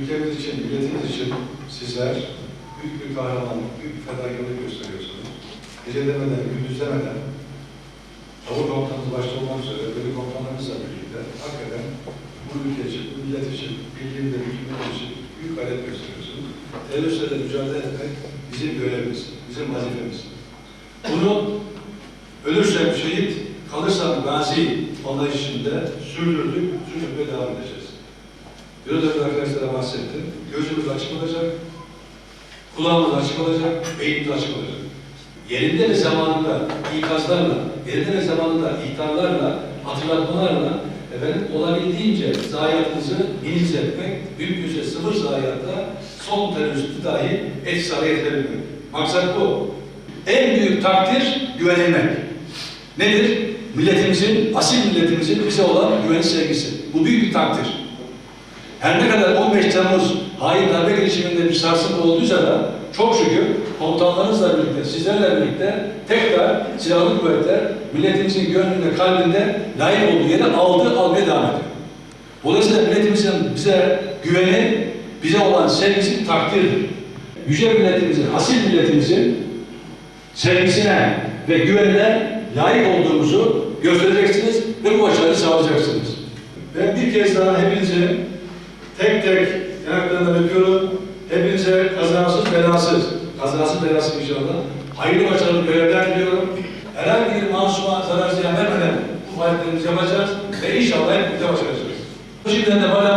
ülkemiz için, milletimiz için sizler büyük bir kahramanlık, büyük bir fedakarlık gösteriyorsunuz. Gece demeden, gündüz demeden, Tavuk komutanımız başta olmak üzere, bölük komutanlarımızla birlikte hakikaten bu ülke için, bu millet için, bildiğinde hükümet için büyük gayret gösteriyorsunuz. Teröristlerle mücadele etmek bizim görevimiz, bizim vazifemiz. Bunu ölürsem şehit, kalırsam gazi anlayışında sürdürdük, sürdürmeye devam edeceğiz. Biraz önce arkadaşlara bahsettim. Gözümüz açık olacak, kulağımız açık olacak, beynimiz açık olacak. Yerinde ve zamanında ikazlarla, yerinde ve zamanında ihtarlarla, hatırlatmalarla efendim olabildiğince zayiatınızı minimize etmek, mümkünse sıfır zayiatta son teröristi dahi etkisiz hale getirebilmek. Maksat bu. En büyük takdir güvenilmek. Nedir? Milletimizin, asil milletimizin bize olan güven sevgisi. Bu büyük bir takdir. Her ne kadar 15 Temmuz hain darbe girişiminde bir sarsıntı olduysa da çok şükür komutanlarınızla birlikte, sizlerle birlikte tekrar silahlı kuvvetler milletimizin gönlünde, kalbinde layık olduğu yeri aldı, almaya devam ediyor. Dolayısıyla milletimizin bize güveni, bize olan sevgisi takdirdir. Yüce milletimizin, asil milletimizin sevgisine ve güvenine layık olduğumuzu göstereceksiniz ve bu başarıyı sağlayacaksınız. Ben bir kez daha hepinizi tek tek yanaklarından öpüyorum. Hepinize kazasız belasız, kazasız belasız inşallah. Hayırlı başarılı görevler diliyorum. Herhangi bir masuma zarar ziyan vermeden bu faaliyetlerimizi yapacağız ve inşallah hep birlikte başaracağız. Şimdiden de bayramımız